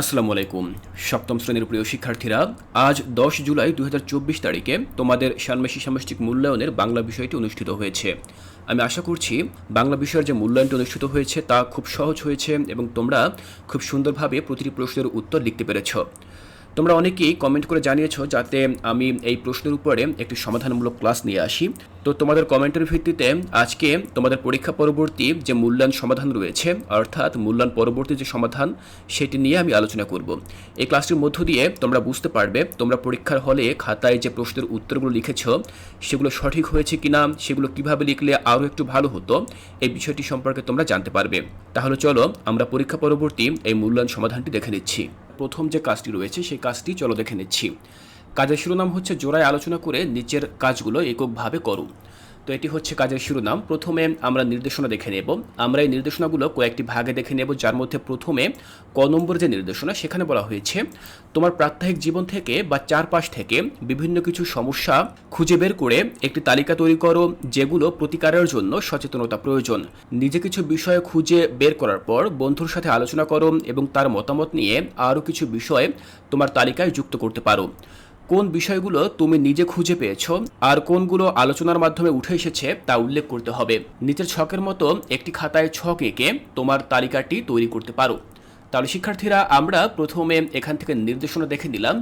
আসসালামু আলাইকুম। সপ্তম শ্রেণির প্রিয় শিক্ষার্থীরা, আজ দশ জুলাই দু হাজার চব্বিশ তারিখে তোমাদের ষান্মাসী সামষ্টিক মূল্যায়নের বাংলা বিষয়টি অনুষ্ঠিত হয়েছে। আমি আশা করছি বাংলা বিষয়ের যে মূল্যায়নটি অনুষ্ঠিত হয়েছে তা খুব সহজ হয়েছে এবং তোমরা খুব সুন্দরভাবে প্রতিটি প্রশ্নের উত্তর লিখতে পেরেছ। তোমরা অনেকেই কমেন্ট করে জানিয়েছো যাতে আমি এই প্রশ্নের উপরে একটি সমাধানমূলক ক্লাস নিয়ে আসি। তো তোমাদের কমেন্টের ভিত্তিতে আজকে তোমাদের পরীক্ষা পরবর্তী যে মূল্যায়ন সমাধান রয়েছে, অর্থাৎ মূল্যায়ন পরবর্তী যে সমাধান, সেটি নিয়ে আমি আলোচনা করব। এই ক্লাসটির মধ্য দিয়ে তোমরা বুঝতে পারবে, তোমরা পরীক্ষার হলে খাতায় যে প্রশ্নের উত্তরগুলো লিখেছ, সেগুলো সঠিক হয়েছে কিনা, সেগুলো কীভাবে লিখলে আরও একটু ভালো হতো, এই বিষয়টি সম্পর্কে তোমরা জানতে পারবে। তাহলে চলো আমরা পরীক্ষা পরবর্তী এই মূল্যায়ন সমাধানটি দেখে নিচ্ছি। প্রথম যে কাজটি রয়েছে, সেই কাজটি চলো দেখে নিচ্ছি। কাজের শিরোনাম হচ্ছে, জোড়ায় আলোচনা করে নিচের কাজগুলো এককভাবে করো তো এটি হচ্ছে কাজের শিরোনাম। প্রথমে আমরা নির্দেশনা দেখে নেব। আমরা এই নির্দেশনাগুলো কয়েকটি ভাগে দেখে নেব, যার মধ্যে প্রথমে ক নম্বর যে নির্দেশনা, সেখানে বলা হয়েছে, তোমার প্রাত্যহিক জীবন থেকে বা চারপাশ থেকে বিভিন্ন কিছু সমস্যা খুঁজে বের করে একটি তালিকা তৈরি করো, যেগুলো প্রতিকারের জন্য সচেতনতা প্রয়োজন। নিজে কিছু বিষয় খুঁজে বের করার পর বন্ধুর সাথে আলোচনা করো এবং তার মতামত নিয়ে আরও কিছু বিষয় তোমার তালিকায় যুক্ত করতে পারো। কোন বিষয়গুলো তুমি নিজে খুঁজে পেয়েছ আর কোনগুলো আলোচনার মাধ্যমে উঠে এসেছে তা উল্লেখ করতে হবে। নিচের ছকের মতো একটি খাতায় ছক এঁকে তোমার তালিকাটি তৈরি করতে পারো। তাহলে শিক্ষার্থীরা, আমরা প্রথমে এখান থেকে নির্দেশনা দেখে নিলাম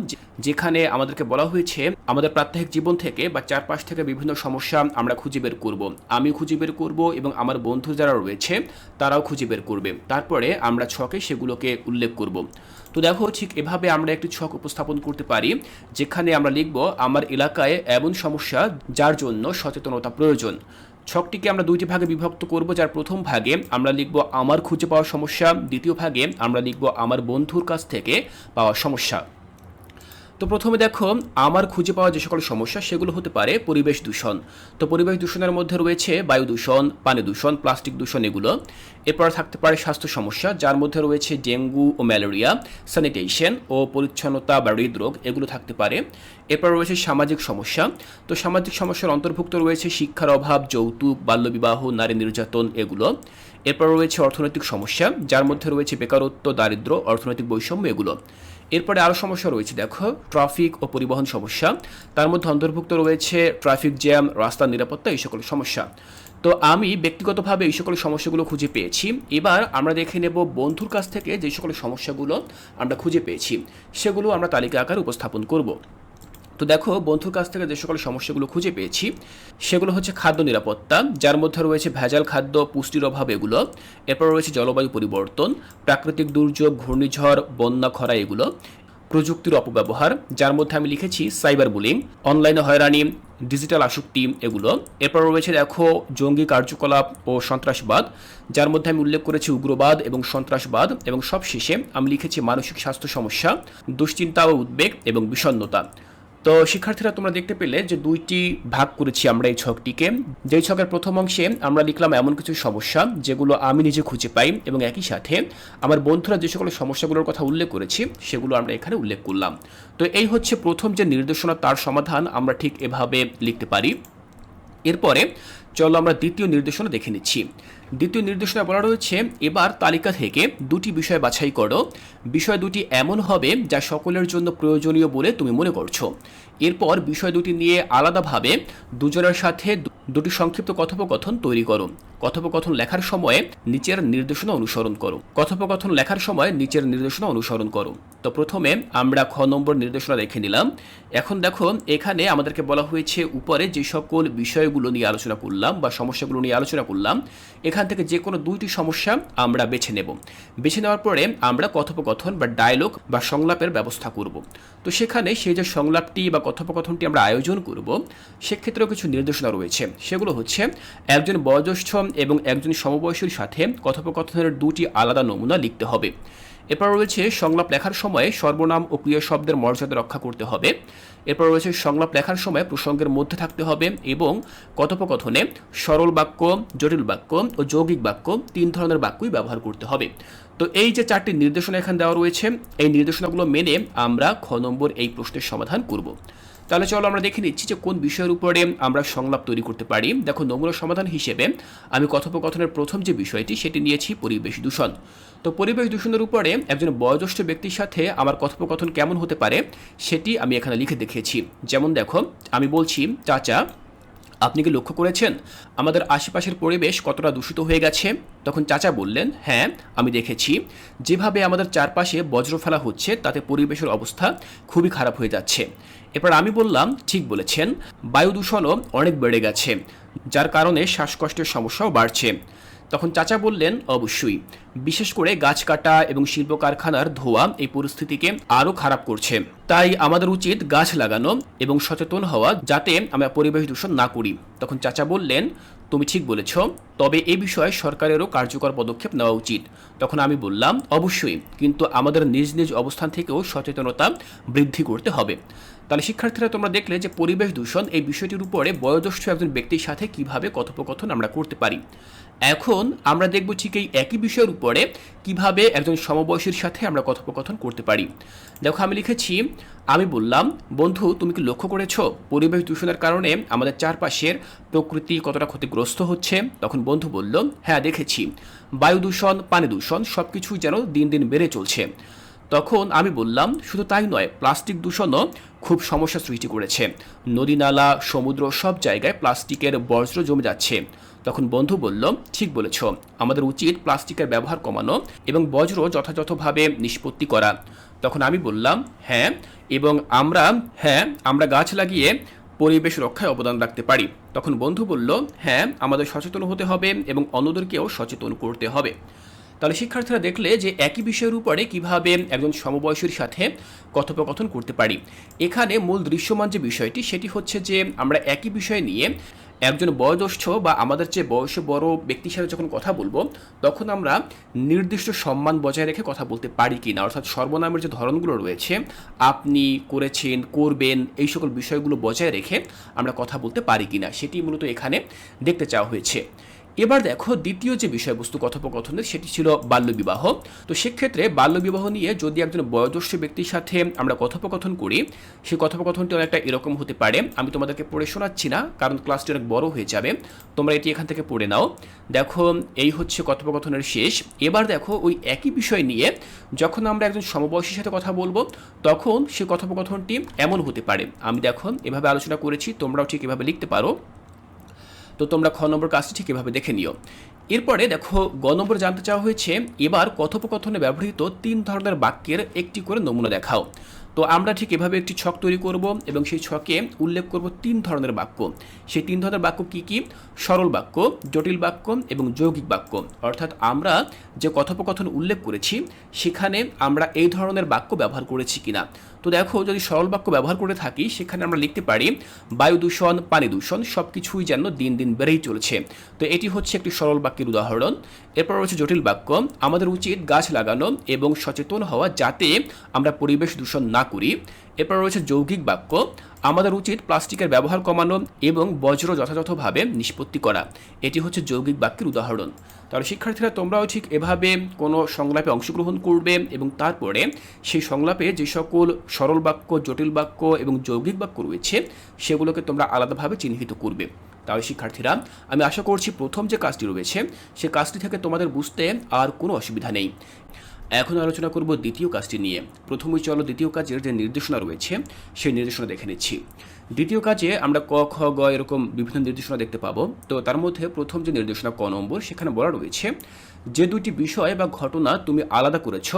যেখানে আমাদেরকে বলা হয়েছে, আমাদের প্রাত্যহিক জীবন থেকে বা চারপাশ থেকে বিভিন্ন সমস্যা আমরা খুঁজে বের করব। আমি খুঁজে বের করব এবং আমার বন্ধু যারা রয়েছে, তারাও খুঁজে বের করবে। তারপরে আমরা ছকে সেগুলোকে উল্লেখ করব। তো দেখো, ঠিক এভাবে আমরা একটি ছক উপস্থাপন করতে পারি, যেখানে আমরা লিখব, আমার এলাকায় এমন সমস্যা যার জন্য সচেতনতা প্রয়োজন। ছকটিকে আমরা দুইটি ভাগে বিভক্ত করব, যার প্রথম ভাগে আমরা লিখব আমার খুঁজে পাওয়া সমস্যা, দ্বিতীয় ভাগে আমরা লিখব আমার বন্ধুর কাছ থেকে পাওয়া সমস্যা। তো প্রথমে দেখো, আমার খুঁজে পাওয়া যে সকল সমস্যা, সেগুলো হতে পারে পরিবেশ দূষণ। তো পরিবেশ দূষণের মধ্যে রয়েছে বায়ু দূষণ, পানি দূষণ, প্লাস্টিক দূষণ এগুলো। এরপর থাকতে পারে স্বাস্থ্য সমস্যা, যার মধ্যে রয়েছে ডেঙ্গু ও ম্যালেরিয়া, স্যানিটেশন ও পরিচ্ছন্নতা বা হৃদরোগ এগুলো থাকতে পারে। এরপর রয়েছে সামাজিক সমস্যা, তো সামাজিক সমস্যার অন্তর্ভুক্ত রয়েছে শিক্ষার অভাব, যৌতুক, বাল্যবিবাহ, নারী নির্যাতন এগুলো। এরপর রয়েছে অর্থনৈতিক সমস্যা, যার মধ্যে রয়েছে বেকারত্ব, দারিদ্র, অর্থনৈতিক বৈষম্য এগুলো। এরপরে আরও সমস্যা রয়েছে, দেখো। ট্রাফিক ও পরিবহন সমস্যা। তার মধ্যে অন্তর্ভুক্ত রয়েছে ট্রাফিক জ্যাম, রাস্তার নিরাপত্তা, এই সকল সমস্যা। তো আমি ব্যক্তিগতভাবে এই সকল সমস্যাগুলো খুঁজে পেয়েছি। এবার আমরা দেখে নেব বন্ধুর কাছ থেকে যে সকল সমস্যাগুলো আমরা খুঁজে পেয়েছি। সেগুলো আমরা তালিকা আকারে উপস্থাপন করব। তো দেখো, বন্ধুর কাছ থেকে যে সকল সমস্যাগুলো খুঁজে পেয়েছি, সেগুলো হচ্ছে খাদ্য নিরাপত্তা, যার মধ্যে রয়েছে ভেজাল খাদ্য, পুষ্টির অভাব এগুলো। এরপর রয়েছে জলবায়ু পরিবর্তন, প্রাকৃতিক দুর্যোগ, ঘূর্ণিঝড়, বন্যা, খরা এগুলো। প্রযুক্তির অপব্যবহার, যার মধ্যে আমি লিখেছি সাইবার বুলিং, অনলাইনে হয়রানি, ডিজিটাল আসক্তি এগুলো। এরপর রয়েছে দেখো, জঙ্গি কার্যকলাপ ও সন্ত্রাসবাদ, যার মধ্যে আমি উল্লেখ করেছি উগ্রবাদ এবং সন্ত্রাসবাদ। এবং সবশেষে আমি লিখেছি মানসিক স্বাস্থ্য সমস্যা, দুশ্চিন্তা ও উদ্বেগ এবং বিষণ্নতা তো শিক্ষার্থীরা তোমরা দেখতে পেলে যে দুইটি ভাগ করেছি আমরা এই ছকটিকে। যেই ছকের প্রথম অংশে আমরা লিখলাম এমন কিছু সমস্যা যেগুলো আমি নিজে খুঁজে পাই এবং একই সাথে আমার বন্ধুরা যে সকল সমস্যাগুলোর কথা উল্লেখ করেছি সেগুলো আমরা এখানে উল্লেখ করলাম। তো এই হচ্ছে প্রথম যে নির্দেশনা, তার সমাধান আমরা ঠিক এভাবে লিখতে পারি। এরপরে চলো আমরা দ্বিতীয় নির্দেশনা দেখে নিচ্ছি। দ্বিতীয় নির্দেশনা বলা রয়েছে, এবার তালিকা থেকে দুটি বিষয় বাছাই করো। বিষয় দুটি এমন হবে যা সকলের জন্য প্রয়োজনীয় বলে তুমি মনে করছ। এরপর বিষয় দুটি নিয়ে আলাদাভাবে দুজনের সাথে দুটি সংক্ষিপ্ত কথোপকথন তৈরি করো। কথোপকথন লেখার সময়ে নিচের নির্দেশনা অনুসরণ করো। কথোপকথন লেখার সময় নিচের নির্দেশনা অনুসরণ করো। তো প্রথমে আমরা খ নম্বর নির্দেশনা দেখে নিলাম। এখন দেখো, এখানে আমাদেরকে বলা হয়েছে উপরে যে সকল বিষয়গুলো নিয়ে আলোচনা করলাম বা সমস্যাগুলো নিয়ে আলোচনা করলাম, এখান থেকে যে কোনো দুইটি সমস্যা আমরা বেছে নেব। বেছে নেওয়ার পরে আমরা কথোপকথন বা ডায়লগ বা সংলাপের ব্যবস্থা করব। তো সেখানে সেই যে সংলাপটি বা কথোপকথনটি আমরা আয়োজন করব, সেক্ষেত্রেও কিছু নির্দেশনা রয়েছে। সেগুলো হচ্ছে, একজন বয়োজ্যেষ্ঠ এবং একজন সমবয়সীর সাথে কথোপকথনের দুটি আলাদা নমুনা লিখতে হবে। এরপর রয়েছে সংলাপ লেখার সময় সর্বনাম ও ক্রিয়া শব্দের মর্যাদা রক্ষা করতে হবে। এরপর রয়েছে সংলাপ লেখার সময় প্রসঙ্গের মধ্যে থাকতে হবে এবং কথোপকথনে সরল বাক্য, জটিল বাক্য ও যৌগিক বাক্য তিন ধরনের বাক্যই ব্যবহার করতে হবে। তো এই যে চারটি নির্দেশনা এখানে দেওয়া রয়েছে, এই নির্দেশনাগুলো মেনে আমরা খ নম্বর এই প্রশ্নের সমাধান করব। তাহলে চলো আমরা দেখে নিচ্ছি যে কোন বিষয়ের উপরে আমরা সংলাপ তৈরি করতে পারি। দেখো, নমুনা সমাধান হিসেবে আমি কথোপকথনের প্রথম যে বিষয়টি, সেটি নিয়েছি পরিবেশ দূষণ। তো পরিবেশ দূষণের উপরে একজন বয়োজ্যেষ্ঠ ব্যক্তির সাথে আমার কথোপকথন কেমন হতে পারে, সেটি আমি এখানে লিখে দেখিয়েছি। যেমন দেখো, আমি বলছি, চাচা, আপনি কি লক্ষ্য করেছেন? আমাদের আশেপাশের পরিবেশ কতটা দূষিত হয়ে গেছে? তখন চাচা বললেন হ্যাঁ আমি দেখেছি। যেভাবে আমাদের চারপাশে বজ্র ফেলা হচ্ছে, তাতে পরিবেশের অবস্থা খুবই খারাপ হয়ে যাচ্ছে। এরপর আমি বললাম, ঠিক বলেছেন বায়ু দূষণও অনেক বেড়ে গেছে, যার কারণে শ্বাসকষ্টের সমস্যাও বাড়ছে। তখন চাচা বললেন, অবশ্যই। বিশেষ করে গাছ কাটা এবং শিল্প কারখানার ধোঁয়া এই পরিস্থিতিকে আরও খারাপ করছে। তাই আমাদের উচিত গাছ লাগানো এবং সচেতন হওয়া যাতে আমরা পরিবেশ দূষণ না করি। তখন চাচা বললেন, তুমি ঠিক বলেছ, তবে এ বিষয়ে সরকারেরও কার্যকর পদক্ষেপ নেওয়া উচিত। তখন আমি বললাম, অবশ্যই, কিন্তু আমাদের নিজ নিজ অবস্থান থেকেও সচেতনতা বৃদ্ধি করতে হবে। তাহলে শিক্ষার্থীরা তোমরা দেখলে যে পরিবেশ দূষণ এই বিষয়টির উপরে বয়োজ্যেষ্ঠ একজন ব্যক্তির সাথে কীভাবে কথোপকথন আমরা করতে পারি। এখন আমরা দেখব ঠিক এই একই বিষয়ের উপরে কীভাবে একজন সমবয়সীর সাথে আমরা কথোপকথন করতে পারি। দেখো, আমি লিখেছি, আমি বললাম, বন্ধু, তুমি কি লক্ষ্য করেছ? পরিবেশ দূষণের কারণে আমাদের চারপাশের প্রকৃতি কতটা ক্ষতিগ্রস্ত হচ্ছে? তখন বন্ধু বলল হ্যাঁ দেখেছি। বায়ু দূষণ, পানি দূষণ সব কিছুই যেন দিন দিন বেড়ে চলছে। তখন আমি বললাম, শুধু তাই নয়, প্লাস্টিক দূষণও খুব সমস্যা সৃষ্টি করেছে। নদী, নালা, সমুদ্র সব জায়গায় প্লাস্টিকের বজ্র জমে যাচ্ছে। তখন বন্ধু বলল, ঠিক বলেছ। আমাদের উচিত প্লাস্টিকের ব্যবহার কমানো এবং বজ্র যথাযথভাবে নিষ্পত্তি করা। তখন আমি বললাম হ্যাঁ এবং আমরা হ্যাঁ আমরা গাছ লাগিয়ে পরিবেশ রক্ষায় অবদান রাখতে পারি। তখন বন্ধু বলল হ্যাঁ আমাদের সচেতন হতে হবে এবং অন্যদেরকেও সচেতন করতে হবে। তাহলে শিক্ষার্থীরা দেখলে যে একই বিষয়ের উপরে কীভাবে একজন সমবয়সীর সাথে কথোপকথন করতে পারি। এখানে মূল দৃশ্যমান যে বিষয়টি, সেটি হচ্ছে যে আমরা একই বিষয় নিয়ে একজন বয়োজ্যেষ্ঠ বা আমাদের চেয়ে বয়সে বড় ব্যক্তির সাথে যখন কথা বলব, তখন আমরা নির্দিষ্ট সম্মান বজায় রেখে কথা বলতে পারি কি না অর্থাৎ সর্বনামের যে ধরনগুলো রয়েছে, আপনি করেছেন, করবেন, এই সকল বিষয়গুলো বজায় রেখে আমরা কথা বলতে পারি কি না সেটি মূলত এখানে দেখতে চাওয়া হয়েছে। এবার দেখো দ্বিতীয় যে বিষয়বস্তু কথোপকথনের, সেটি ছিল বাল্যবিবাহ। তো সেক্ষেত্রে বাল্যবিবাহ নিয়ে যদি একজন বয়োজ্যেষ্ঠ ব্যক্তির সাথে আমরা কথোপকথন করি, সেই কথোপকথনটি অনেকটা এরকম হতে পারে। আমি তোমাদেরকে পড়ে শোনাচ্ছি না, কারণ ক্লাসটি অনেক বড় হয়ে যাবে। তোমরা এটি এখান থেকে পড়ে নাও। দেখো, এই হচ্ছে কথোপকথনের শেষ। এবার দেখো ওই একই বিষয় নিয়ে যখন আমরা একজন সমবয়সীর সাথে কথা বলব, তখন সেই কথোপকথনটি এমন হতে পারে। আমি দেখো, এভাবে আলোচনা করেছি, তোমরাও ঠিক এভাবে লিখতে পারো। তো তোমরা খ নম্বর কাজটি ঠিক এভাবে দেখে নিও। এরপরে দেখো, গ নম্বর জানতে চাওয়া হয়েছে, এবার কথোপকথনে ব্যবহৃত তিন ধরনের বাক্যের একটি করে নমুনা দেখাও। তো আমরা ঠিক এভাবে একটি ছক তৈরি করব এবং সেই ছকে উল্লেখ করব তিন ধরনের বাক্য। সেই তিন ধরনের বাক্য কি কি? সরল বাক্য, জটিল বাক্য এবং যৌগিক বাক্য। অর্থাৎ আমরা যে কথোপকথন উল্লেখ করেছি, সেখানে আমরা এই ধরনের বাক্য ব্যবহার করেছি কিনা। তো দেখো, যদি সরল বাক্য ব্যবহার করে থাকি, সেখানে আমরা লিখতে পারি, বায়ু দূষণ, পানি দূষণ সব কিছুই যেন দিন দিন বেড়েই চলছে। তো এটি হচ্ছে একটি সরল বাক্যের উদাহরণ। এরপর রয়েছে জটিল বাক্য, আমাদের উচিত গাছ লাগানো এবং সচেতন হওয়া যাতে আমরা পরিবেশ দূষণ না করি। এরপর রয়েছে যৌগিক বাক্য। আমাদের উচিত প্লাস্টিকের ব্যবহার কমানো এবং বজ্র যথাযথভাবে নিষ্পত্তি করা। এটি হচ্ছে যৌগিক বাক্যের উদাহরণ। তাহলে শিক্ষার্থীরা, তোমরাও ঠিক এভাবে কোনো সংলাপে অংশগ্রহণ করবে এবং তারপরে সেই সংলাপে যে সকল সরল বাক্য, জটিল বাক্য এবং যৌগিক বাক্য রয়েছে, সেগুলোকে তোমরা আলাদাভাবে চিহ্নিত করবে। তাহলে শিক্ষার্থীরা, আমি আশা করছি প্রথম যে কাজটি রয়েছে, সে কাজটি থেকে তোমাদের বুঝতে আর কোনো অসুবিধা নেই। এখন আলোচনা করব দ্বিতীয় কাজটি নিয়ে। প্রথমেই চলো দ্বিতীয় কাজের যে নির্দেশনা রয়েছে, সেই নির্দেশনা দেখে নিচ্ছি। দ্বিতীয় কাজে আমরা ক, খ, গ এরকম বিভিন্ন নির্দেশনা দেখতে পাবো। তো তার মধ্যে প্রথম যে নির্দেশনা ক নম্বর, সেখানে বলা রয়েছে, যে দুটি বিষয় বা ঘটনা তুমি আলাদা করেছ,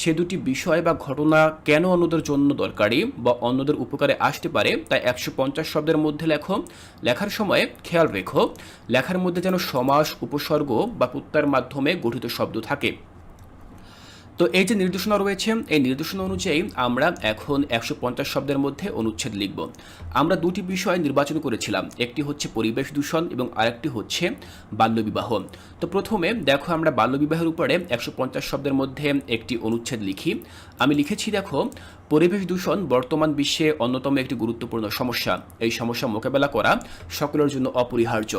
সে দুটি বিষয় বা ঘটনা কেন অন্যদের জন্য দরকারি বা অন্যদের উপকারে আসতে পারে, তাই একশো পঞ্চাশ শব্দের মধ্যে লেখো। লেখার সময় খেয়াল রেখো। লেখার মধ্যে যেন সমাস, উপসর্গ বা প্রত্যয়ের মাধ্যমে গঠিত শব্দ থাকে। তো এই যে নির্দেশনা রয়েছে, এই নির্দেশনা অনুযায়ী আমরা এখন একশো পঞ্চাশ শব্দের মধ্যে অনুচ্ছেদ লিখব। আমরা দুটি বিষয় নির্বাচন করেছিলাম, একটি হচ্ছে পরিবেশ দূষণ এবং আরেকটি হচ্ছে বাল্যবিবাহ তো প্রথমে দেখো আমরা বাল্যবিবাহের উপরে একশো পঞ্চাশ শব্দের মধ্যে একটি অনুচ্ছেদ লিখি। আমি লিখেছি, দেখো পরিবেশ দূষণ বর্তমান বিশ্বে অন্যতম একটি গুরুত্বপূর্ণ সমস্যা। এই সমস্যা মোকাবেলা করা সকলের জন্য অপরিহার্য,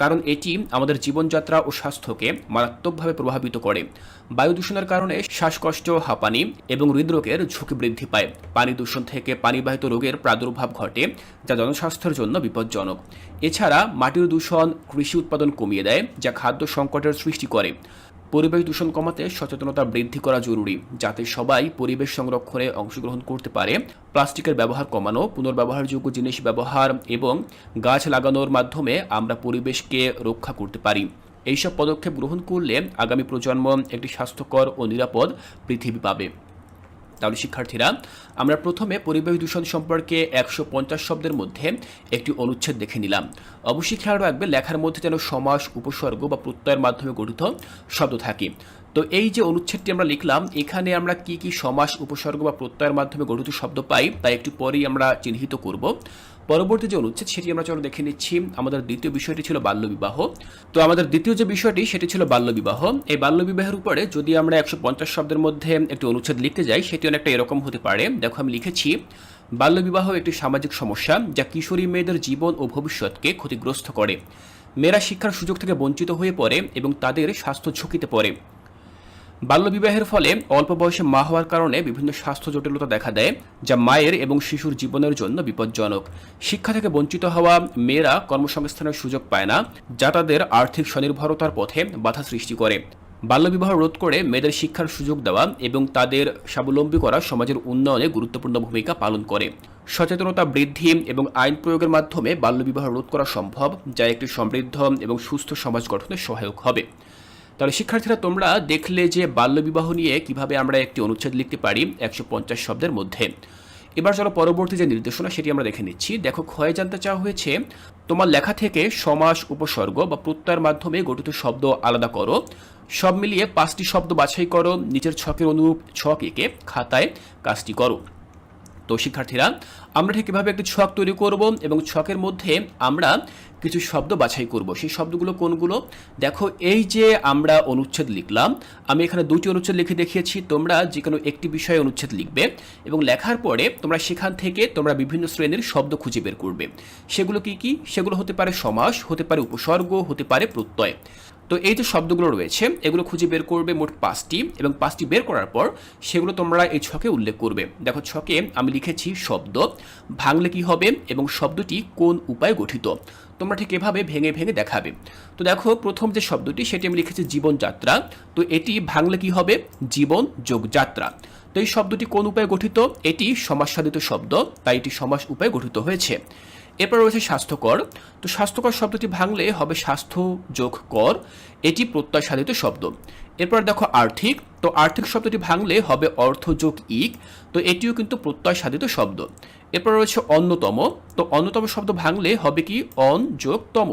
কারণ এটি আমাদের জীবনযাত্রা ও স্বাস্থ্যকে মারাত্মকভাবে প্রভাবিত করে। বায়ু দূষণের কারণে শ্বাসকষ্ট, হাঁপানি এবং হৃদরোগের ঝুঁকি বৃদ্ধি পায়। পানি দূষণ থেকে পানিবাহিত রোগের প্রাদুর্ভাব ঘটে, যা জনস্বাস্থ্যের জন্য বিপজ্জনক। এছাড়া মাটির দূষণ কৃষি উৎপাদন কমিয়ে দেয়, যা খাদ্য সংকটের সৃষ্টি করে। পরিবেশ দূষণ কমাতে সচেতনতা বৃদ্ধি করা জরুরি, যাতে সবাই পরিবেশ সংরক্ষণে অংশগ্রহণ করতে পারে। প্লাস্টিকের ব্যবহার কমানো, পুনর্ব্যবহারযোগ্য জিনিস ব্যবহার এবং গাছ লাগানোর মাধ্যমে আমরা পরিবেশকে রক্ষা করতে পারি। এইসব পদক্ষেপ গ্রহণ করলে আগামী প্রজন্ম একটি স্বাস্থ্যকর ও নিরাপদ পৃথিবী পাবে। তাহলে শিক্ষার্থীরা, আমরা প্রথমে পরিবেশ দূষণ সম্পর্কে একশো পঞ্চাশ শব্দের মধ্যে একটি অনুচ্ছেদ দেখে নিলাম। অবশ্যই খেয়াল রাখবে, লেখার মধ্যে যেন সমাস, উপসর্গ বা প্রত্যয়ের মাধ্যমে গঠিত শব্দ থাকে। তো এই যে অনুচ্ছেদটি আমরা লিখলাম, এখানে আমরা কি কি সমাস, উপসর্গ বা প্রত্যয়ের মাধ্যমে গঠিত শব্দ পাই, তা একটু পরেই আমরা চিহ্নিত করব। পরবর্তী যে অনুচ্ছেদ, সেটি আমরা চলো দেখে নিচ্ছি। আমাদের দ্বিতীয় বিষয়টি ছিল বাল্যবিবাহ। তো আমাদের দ্বিতীয় যে বিষয়টি, সেটি ছিল বাল্যবিবাহ। এই বাল্যবিবাহের উপরে যদি আমরা একশো পঞ্চাশ শব্দের মধ্যে একটি অনুচ্ছেদ লিখতে যাই, সেটি অনেকটা এরকম হতে পারে। দেখো, আমি লিখেছি, বাল্যবিবাহ একটি সামাজিক সমস্যা যা কিশোরী মেয়েদের জীবন ও ভবিষ্যৎকে ক্ষতিগ্রস্ত করে। মেয়েরা শিক্ষার সুযোগ থেকে বঞ্চিত হয়ে পড়ে এবং তাদের স্বাস্থ্য ঝুঁকিতে পড়ে। বাল্যবিবাহের ফলে অল্প বয়সে মা হওয়ার কারণে বিভিন্ন স্বাস্থ্য জটিলতা দেখা দেয়, যা মায়ের এবং শিশুর জীবনের জন্য বিপজ্জনক। শিক্ষা থেকে বঞ্চিত হওয়া মেয়েরা কর্মসংস্থানের সুযোগ পায় না, যা তাদের আর্থিক স্বনির্ভরতার পথে বাধা সৃষ্টি করে। বাল্যবিবাহ রোধ করে মেয়েদের শিক্ষার সুযোগ দেওয়া এবং তাদের স্বাবলম্বী করা সমাজের উন্নয়নে গুরুত্বপূর্ণ ভূমিকা পালন করে। সচেতনতা বৃদ্ধি এবং আইন প্রয়োগের মাধ্যমে বাল্যবিবাহ রোধ করা সম্ভব, যা একটি সমৃদ্ধ এবং সুস্থ সমাজ গঠনে সহায়ক হবে। তাহলে শিক্ষার্থীরা, তোমরা দেখলে যে বাল্যবিবাহ নিয়ে কীভাবে আমরা একটি অনুচ্ছেদ লিখতে পারি একশো পঞ্চাশ শব্দের মধ্যে। এবার চলো পরবর্তী যে নির্দেশনা, সেটি আমরা দেখে নিচ্ছি। দেখো, ক্ষয় জানতে চাওয়া হয়েছে, তোমার লেখা থেকে সমাস উপসর্গ বা প্রত্যয়ের মাধ্যমে গঠিত শব্দ আলাদা করো। সব মিলিয়ে পাঁচটি শব্দ বাছাই করো, নিচের ছকের অনুরূপ ছক এঁকে খাতায় কাজটি করো। তো শিক্ষার্থীরা, আমরা ঠিক কীভাবে একটি ছক তৈরি করব এবং ছকের মধ্যে আমরা কিছু শব্দ বাছাই করব। সেই শব্দগুলো কোনগুলো? দেখো, এই যে আমরা অনুচ্ছেদ লিখলাম, আমি এখানে দুটি অনুচ্ছেদ লিখে দেখিয়েছি, তোমরা যে কোনো একটি বিষয়ে অনুচ্ছেদ লিখবে এবং লেখার পরে তোমরা সেখান থেকে তোমরা বিভিন্ন শ্রেণির শব্দ খুঁজে বের করবে। সেগুলো কি কি? সেগুলো হতে পারে সমাস, হতে পারে উপসর্গ, হতে পারে প্রত্যয়। তো এই যে শব্দগুলো রয়েছে, এগুলো খুঁজে বের করবে মোট পাঁচটি এবং পাঁচটি বের করার পর সেগুলো তোমরা এই ছকে উল্লেখ করবে। দেখো ছকে আমি লিখেছি শব্দ, ভাঙলে কি হবে এবং শব্দটি কোন উপায়ে গঠিত? তোমরা ঠিক এভাবে ভেঙে ভেঙে দেখাবে। তো দেখো প্রথম যে শব্দটি, সেটি আমি লিখেছি জীবনযাত্রা তো এটি ভাঙলে কি হবে? জীবন যোগ যাত্রা। তো এই শব্দটি কোন উপায়ে গঠিত? এটি সমাজসাধিত শব্দ, তাই এটি সমাস উপায়ে গঠিত হয়েছে। এরপর রয়েছে স্বাস্থ্যকর। তো স্বাস্থ্যকর শব্দটি ভাঙলে হবে স্বাস্থ্য যোগ কর। এটি প্রত্যয় সাধিত শব্দ। এরপর দেখো আর্থিক। তো আর্থিক শব্দটি ভাঙলে হবে অর্থ যোগ ইক। তো এটিও কিন্তু প্রত্যয় সাধিত শব্দ। এরপর রয়েছে অন্যতম। তো অন্যতম শব্দ ভাঙলে হবে কি? অন যোগ তম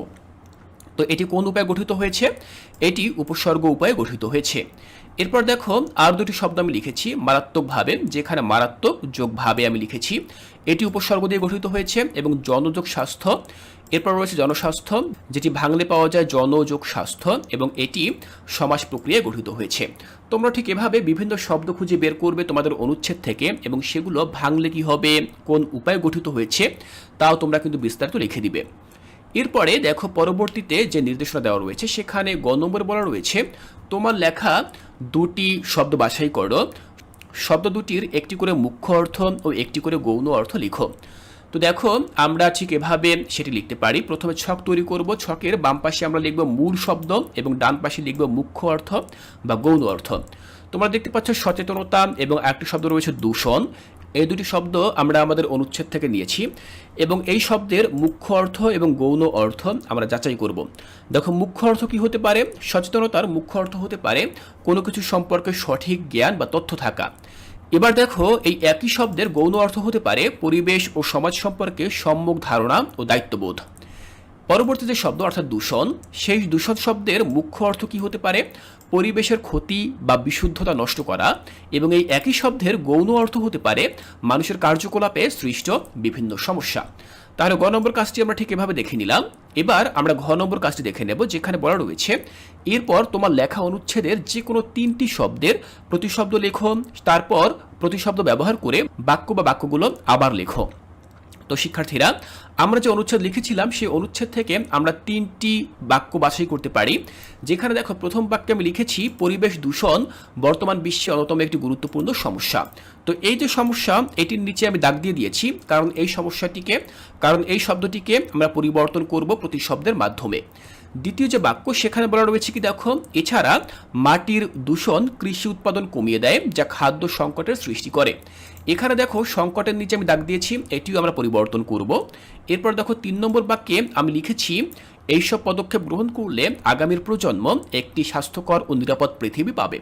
তো এটি কোন উপায়ে গঠিত হয়েছে? এটি উপসর্গ উপায়ে গঠিত হয়েছে। এরপর দেখো, আর দুটি শব্দ আমি লিখেছি মারাত্মকভাবে যেখানে মারাত্মক যোগভাবে আমি লিখেছি। এটি উপসর্গ দিয়ে গঠিত হয়েছে এবং জনযোগ স্বাস্থ্য। এরপর রয়েছে জনস্বাস্থ্য, যেটি ভাঙলে পাওয়া যায় জনযোগ স্বাস্থ্য এবং এটি সমাজ প্রক্রিয়ায় গঠিত হয়েছে। তোমরা ঠিক এভাবে বিভিন্ন শব্দ খুঁজে বের করবে তোমাদের অনুচ্ছেদ থেকে এবং সেগুলো ভাঙলে কি হবে, কোন উপায়ে গঠিত হয়েছে, তাও তোমরা কিন্তু বিস্তারিত লিখে দিবে। এরপরে দেখো, পরবর্তীতে যে নির্দেশনা দেওয়া রয়েছে, সেখানে গ নম্বর বলা রয়েছে, তোমার লেখা দুটি শব্দ বাছাই করো। শব্দ দুটির একটি করে মুখ্য অর্থ ও একটি করে গৌণ অর্থ লিখো। তো দেখো, আমরা ঠিক এভাবে সেটি লিখতে পারি। প্রথমে ছক তৈরি করব। ছকের বাম পাশে আমরা লিখব মূল শব্দ এবং ডান পাশে লিখব মুখ্য অর্থ বা গৌণ অর্থ। তোমরা দেখতে পাচ্ছ সচেতনতা এবং একটি শব্দ রয়েছে দূষণ। এই দুটি শব্দ আমরা আমাদের অনুচ্ছেদ থেকে নিয়েছি এবং এই শব্দের মুখ্য অর্থ এবং গৌণ অর্থ আমরা যাচাই করব। দেখো, মুখ্য অর্থ কি হতে পারে? সচেতনতার মুখ্য অর্থ হতে পারে কোনো কিছু সম্পর্কে সঠিক জ্ঞান বা তথ্য থাকা। এবার দেখো, এই একই শব্দের গৌণ অর্থ হতে পারে পরিবেশ ও সমাজ সম্পর্কে সম্যক ধারণা ও দায়িত্ববোধ। পরবর্তী যে শব্দ, অর্থাৎ দূষণ, সেই দূষণ শব্দের মুখ্য অর্থ কি হতে পারে? পরিবেশের ক্ষতি বা বিশুদ্ধতা নষ্ট করা এবং এই একই শব্দের গৌণ অর্থ হতে পারে মানুষের কার্যকলাপে সৃষ্ট বিভিন্ন সমস্যা। তাহলে গ নম্বর কাজটি আমরা ঠিক এভাবে দেখে নিলাম। এবার আমরা ঘ নম্বর কাজটি দেখে নেব, যেখানে বলা রয়েছে, এরপর তোমার লেখা অনুচ্ছেদের যে কোনো তিনটি শব্দের প্রতিশব্দ লেখো, তারপর প্রতিশব্দ ব্যবহার করে বাক্য বা বাক্যগুলো আবার লেখো। তো শিক্ষার্থীরা, আমরা যে অনুচ্ছেদ লিখেছিলাম, সেই অনুচ্ছেদ থেকে আমরা তিনটি বাক্য বাছাই করতে পারি। যেখানে দেখো, প্রথম বাক্যে আমি লিখেছি, পরিবেশ দূষণ, বর্তমান বিশ্বে অন্যতম একটি গুরুত্বপূর্ণ সমস্যা। তো এই যে সমস্যা, এটির নিচে আমি দাগ দিয়ে দিয়েছি, কারণ এই সমস্যাটিকে, কারণ এই শব্দটিকে আমরা পরিবর্তন করব প্রতিশব্দের মাধ্যমে। দ্বিতীয় যে বাক্য, সেখানে বলা রয়েছে কি, দেখো, এছাড়া মাটির দূষণ কৃষি উৎপাদন কমিয়ে দেয়, যা খাদ্য সংকটের সৃষ্টি করে। এখানে দেখো, সংকটের নিচে আমি দাগ দিয়েছি, এটিও আমরা পরিবর্তন করব। এরপর দেখো, তিন নম্বর বাক্যে আমি লিখেছি, এইসব পদক্ষেপ গ্রহণ করলে আগামীর প্রজন্ম একটি স্বাস্থ্যকর ও নিরাপদ পৃথিবী পাবে।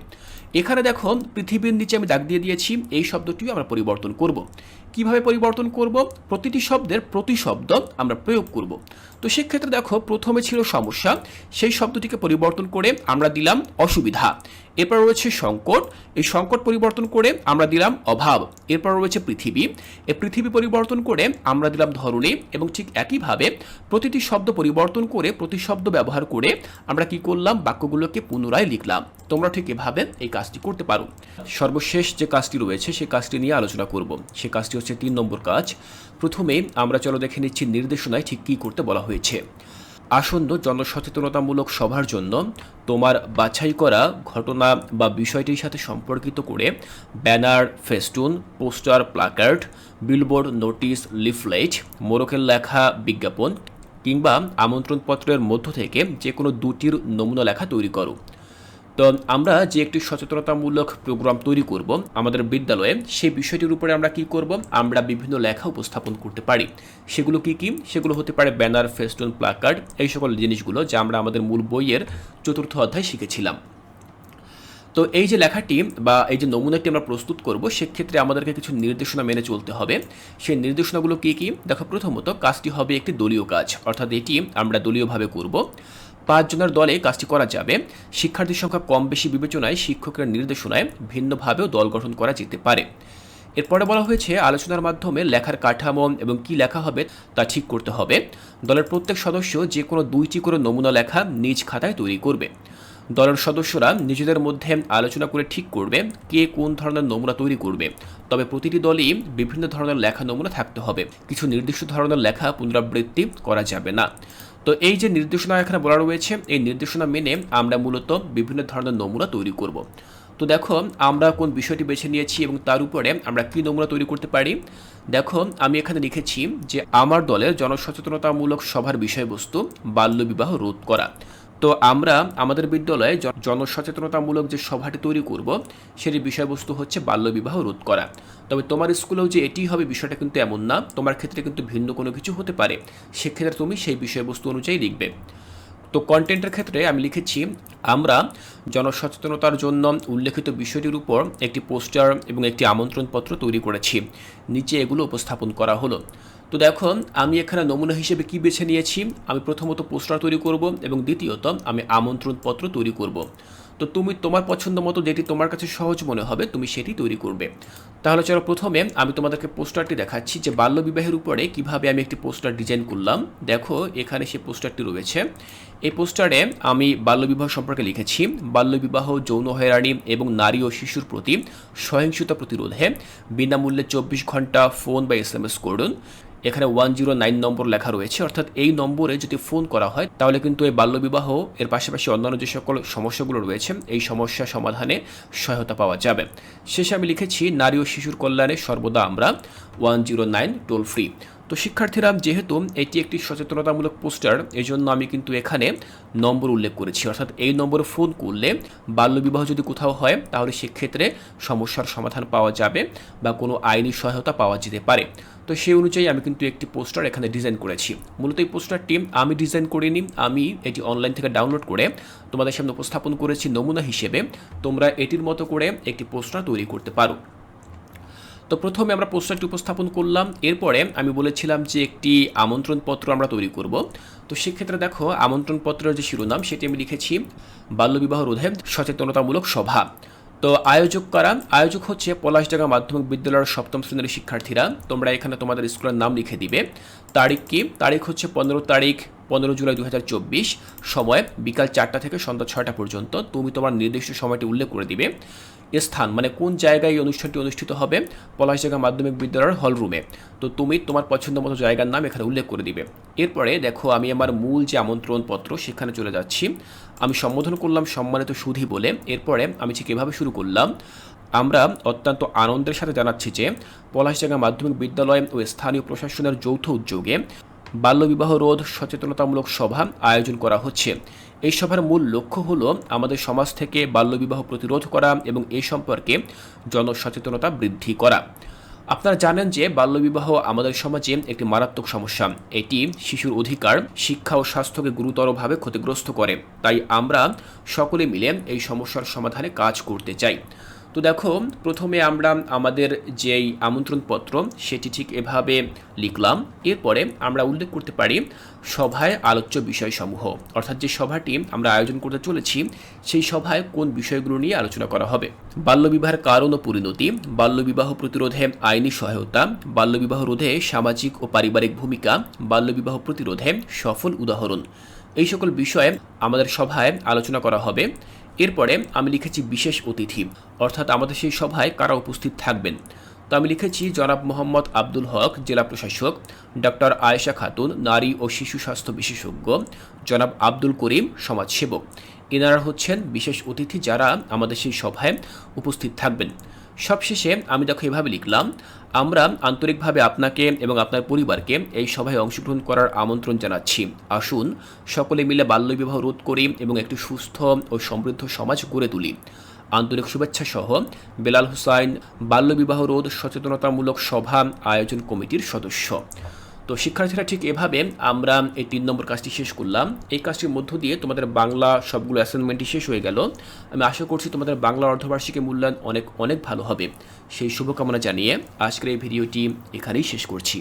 এখানে দেখো, পৃথিবীর নিচে আমি দাগ দিয়ে দিয়েছি, এই শব্দটিও আমরা পরিবর্তন করব। কীভাবে পরিবর্তন করব? প্রতিটি শব্দের প্রতিশব্দ আমরা প্রয়োগ করব। তো সেক্ষেত্রে দেখো, প্রথমে ছিল সমস্যা। সেই শব্দটিকে পরিবর্তন করে আমরা দিলাম অসুবিধা। এরপর রয়েছে সংকট। এই সংকট পরিবর্তন করে আমরা দিলাম অভাব। এরপর রয়েছে পৃথিবী। এই পৃথিবী পরিবর্তন করে আমরা দিলাম ধরনী এবং ঠিক একইভাবে প্রতিটি শব্দ পরিবর্তন করে প্রতিশব্দ ব্যবহার করে আমরা কি করলাম? বাক্যগুলোকে পুনরায় লিখলাম। তোমরা ঠিক এভাবে এই কাজটি করতে পারো। সর্বশেষ যে কাজটি রয়েছে সেই কাজটি নিয়ে আলোচনা করব। সে কাজটি হচ্ছে তিন নম্বর কাজ। প্রথমে আমরা চলো দেখে নিচ্ছি নির্দেশনায় ঠিক কী করতে বলা হয়েছে। আসন্ন জনসচেতনতামূলক সভার জন্য তোমার বাছাই করা ঘটনা বা বিষয়টির সাথে সম্পর্কিত করে banner, festoon, poster, placard, billboard, notice, leaflet মোরকের লেখা, বিজ্ঞাপন কিংবা আমন্ত্রণপত্রের মধ্য থেকে যে কোনো দুটির নমুনা লেখা তৈরি করো। তো আমরা যে একটি সচেতনতামূলক প্রোগ্রাম তৈরি করব আমাদের বিদ্যালয়ে সেই বিষয়টির উপরে আমরা কি করব? আমরা বিভিন্ন লেখা উপস্থাপন করতে পারি। সেগুলো কি কি? সেগুলো হতে পারে ব্যানার, ফেস্টুন, প্লাকার্ড, এই সকল জিনিসগুলো যা আমরা আমাদের মূল বইয়ের চতুর্থ অধ্যায় শিখেছিলাম। তো এই যে লেখাটি বা এই যে নমুনাটি আমরা প্রস্তুত করব, সেক্ষেত্রে আমাদেরকে কিছু নির্দেশনা মেনে চলতে হবে। সেই নির্দেশনাগুলো কী কী? দেখো, প্রথমত কাজটি হবে একটি দলীয় কাজ, অর্থাৎ এটি আমরা দলীয়ভাবে করব। পাঁচজনের দলে কাজটি করা যাবে। শিক্ষার্থীর সংখ্যা কম বেশি বিবেচনায় শিক্ষকের নির্দেশনায় ভিন্নভাবেও দল গঠন করা যেতে পারে। এরপরে বলা হয়েছে, আলোচনার মাধ্যমে লেখার কাঠামো এবং কি লেখা হবে তা ঠিক করতে হবে। দলের প্রত্যেক সদস্য যে কোনো দুইটি করে নমুনা লেখা নিজ খাতায় তৈরি করবে। দলের সদস্যরা নিজেদের মধ্যে আলোচনা করে ঠিক করবে কে কোন ধরনের নমুনা তৈরি করবে। তবে প্রতিটি দলই বিভিন্ন ধরনের লেখা নমুনা থাকতে হবে। কিছু নির্দিষ্ট ধরনের লেখা পুনরাবৃত্তি করা যাবে না। তো এই যে নির্দেশনা এখানে বলা রয়েছে, এই নির্দেশনা মেনে আমরা মূলত বিভিন্ন ধরনের নমুনা তৈরি করব। তো দেখো, আমরা কোন বিষয়টি বেছে নিয়েছি এবং তার উপরে আমরা কী নমুনা তৈরি করতে পারি? দেখো, আমি এখানে লিখেছি যে, আমার দলের জনসচেতনতামূলক সভার বিষয়বস্তু বাল্যবিবাহ রোধ করা। তো আমরা আমাদের বিদ্যালয়ে জনসচেতনতামূলক যে সভাটি তৈরি করব সেটির বিষয়বস্তু হচ্ছে বাল্যবিবাহ রোধ করা। তবে তোমার স্কুলেও যে এটি হবে, বিষয়টা কিন্তু এমন না। তোমার ক্ষেত্রে কিন্তু ভিন্ন কোনো কিছু হতে পারে। সেক্ষেত্রে তুমি সেই বিষয়বস্তু অনুযায়ী লিখবে। তো কন্টেন্টের ক্ষেত্রে আমি লিখেছি, আমরা জনসচেতনতার জন্য উল্লেখিত বিষয়টির উপর একটি পোস্টার এবং একটি আমন্ত্রণপত্র তৈরি করেছি। নিচে এগুলো উপস্থাপন করা হলো। তো দেখো, আমি এখানে নমুনা হিসেবে কি বেছে নিয়েছি? আমি প্রথমত পোস্টার তৈরি করব এবং দ্বিতীয়ত আমি আমন্ত্রণপত্র তৈরি করব। তো তুমি তোমার পছন্দ মতো যেটি তোমার কাছে সহজ মনে হবে, তুমি সেটি তৈরি করবে। তাহলে চলো প্রথমে আমি তোমাদেরকে পোস্টারটি দেখাচ্ছি যে বাল্যবিবাহের উপরে কীভাবে আমি একটি পোস্টার ডিজাইন করলাম। দেখো, এখানে সে পোস্টারটি রয়েছে। এই পোস্টারে আমি বাল্যবিবাহ সম্পর্কে লিখেছি। বাল্যবিবাহ, যৌন হয়রানি এবং নারী ও শিশুর প্রতি সহিংসতা প্রতিরোধে বিনামূল্যে চব্বিশ ঘণ্টা ফোন বা এস এম এস করুন। এখানে ওয়ান জিরো নাইন নম্বর লেখা রয়েছে, অর্থাৎ এই নম্বরে যদি ফোন করা হয়, তাহলে কিন্তু এই বাল্যবিবাহ, এর পাশাপাশি অন্যান্য যে সকল সমস্যাগুলো রয়েছে, এই সমস্যা সমাধানে সহায়তা পাওয়া যাবে। শেষে আমি লিখেছি, নারী ও শিশুর কল্যাণে সর্বদা আমরা one zero nine toll free তো শিক্ষার্থীরা, যেহেতু এটি একটি সচেতনতামূলক পোস্টার, এজন্য আমি কিন্তু এখানে নম্বর উল্লেখ করেছি। অর্থাৎ এই নম্বরে ফোন করলে বাল্যবিবাহ যদি কোথাও হয়, তাহলে সেক্ষেত্রে সমস্যার সমাধান পাওয়া যাবে বা কোনো আইনি সহায়তা পাওয়া যেতে পারে। তো সেই অনুযায়ী আমি কিন্তু একটি পোস্টার এখানে ডিজাইন করেছি। মূলত এই পোস্টারটি আমি ডিজাইন করিনি, আমি এটি অনলাইন থেকে ডাউনলোড করে তোমাদের সামনে উপস্থাপন করেছি নমুনা হিসেবে। তোমরা এটির মতো করে একটি পোস্টার তৈরি করতে পারো। তো প্রথমে আমরা পোস্টারটি উপস্থাপন করলাম, এরপরে আমি বলেছিলাম যে একটি আমন্ত্রণপত্র আমরা তৈরি করব। তো সেক্ষেত্রে দেখো, আমন্ত্রণপত্রের যে শিরোনাম সেটি আমি লিখেছি, বাল্যবিবাহ রোধে সচেতনতামূলক সভা। তো আয়োজক করা? আয়োজক হচ্ছে পলাশডাঙ্গা মাধ্যমিক বিদ্যালয়ের সপ্তম শ্রেণির শিক্ষার্থীরা। তোমরা এখানে তোমাদের স্কুলের নাম লিখে দিবে। তারিখ কি? তারিখ হচ্ছে পনেরো তারিখ, পনেরো জুলাই দু হাজার চব্বিশ। সময় বিকাল চারটা থেকে সন্ধ্যা ছয়টা পর্যন্ত। তুমি তোমার নির্দিষ্ট সময়টি উল্লেখ করে দিবে। স্থান মানে কোন জায়গায় এই অনুষ্ঠানটি অনুষ্ঠিত হবে পলাশজাগা মাধ্যমিক বিদ্যালয়ের হল রুমে তো তুমি তোমার পছন্দ মতো জায়গার নাম এখানে উল্লেখ করে দিবে। এরপরে দেখো, আমি আমার মূল যে আমন্ত্রণ পত্র সেখানে চলে যাচ্ছি। আমি সম্বোধন করলাম সম্মানিত সুধী বলে। এরপরে আমি ঠিক এভাবে শুরু করলাম। আমরা অত্যন্ত আনন্দের সাথে জানাচ্ছি যে পলাশজাগা মাধ্যমিক বিদ্যালয় ও স্থানীয় প্রশাসনের যৌথ উদ্যোগে বাল্যবিবাহ রোধ সচেতনতামূলক সভা আয়োজন করা হচ্ছে। এই সভার মূল লক্ষ্য হলো আমাদের সমাজ থেকে বাল্যবিবাহ প্রতিরোধ করা এবং এ সম্পর্কে জনসচেতনতা বৃদ্ধি করা। আপনারা জানেন যে বাল্যবিবাহ আমাদের সমাজে একটি মারাত্মক সমস্যা। এটি শিশুর অধিকার, শিক্ষা ও স্বাস্থ্যকে গুরুতরভাবে ক্ষতিগ্রস্ত করে। তাই আমরা সকলে মিলে এই সমস্যার সমাধানে কাজ করতে চাই। তো দেখো, প্রথমে আমরা আমাদের যেই আমন্ত্রণপত্র, সেটি ঠিক এভাবে লিখলাম। এরপরে আমরা উল্লেখ করতে পারি সভায় আলোচ্য বিষয়সমূহ। অর্থাৎ যে সভাটি আমরা আয়োজন করতে চলেছি, সেই সভায় কোন বিষয়গুলো নিয়ে আলোচনা করা হবে? বাল্যবিবাহের কারণ ও পরিণতি, বাল্যবিবাহ প্রতিরোধে আইনি সহায়তা, বাল্যবিবাহ রোধে সামাজিক ও পারিবারিক ভূমিকা, বাল্যবিবাহ প্রতিরোধে সফল উদাহরণ। এই সকল বিষয়ে আমাদের সভায় আলোচনা করা হবে। এরপরে আমি লিখেছি বিশেষ অতিথি, অর্থাৎ আমাদের সেই সভায় কারা উপস্থিত থাকবেন। তো আমি লিখেছি জনাব মোহাম্মদ আব্দুল হক, জেলা প্রশাসক, ডক্টর আয়েশা খাতুন, নারী ও শিশু স্বাস্থ্য বিশেষজ্ঞ, জনাব আব্দুল করিম, সমাজসেবক। এনারা হচ্ছেন বিশেষ অতিথি যারা আমাদের সেই সভায় উপস্থিত থাকবেন। সবশেষে আমি দেখো এভাবে লিখলাম, আমরা আন্তরিকভাবে আপনাকে এবং আপনার পরিবারকে এই সভায় অংশগ্রহণ করার আমন্ত্রণ জানাচ্ছি। আসুন সকলে মিলে বাল্যবিবাহ রোধ করি এবং একটি সুস্থ ও সমৃদ্ধ সমাজ গড়ে তুলি। আন্তরিক শুভেচ্ছা সহ বেলাল হুসাইন বাল্যবিবাহ রোধ সচেতনতামূলক সভা আয়োজন কমিটির সদস্য। তো শিক্ষার্থীরা ঠিক এভাবে আমরা এই তিন নম্বর কাজটি শেষ করলাম। এই কাজটির মধ্য দিয়ে তোমাদের বাংলা সবগুলো অ্যাসাইনমেন্টই শেষ হয়ে গেল। আমি আশা করছি তোমাদের বাংলা অর্ধবার্ষিকী মূল্যায়ন অনেক অনেক ভালো হবে। সেই শুভকামনা জানিয়ে আজকের এই ভিডিওটি এখানেই শেষ করছি।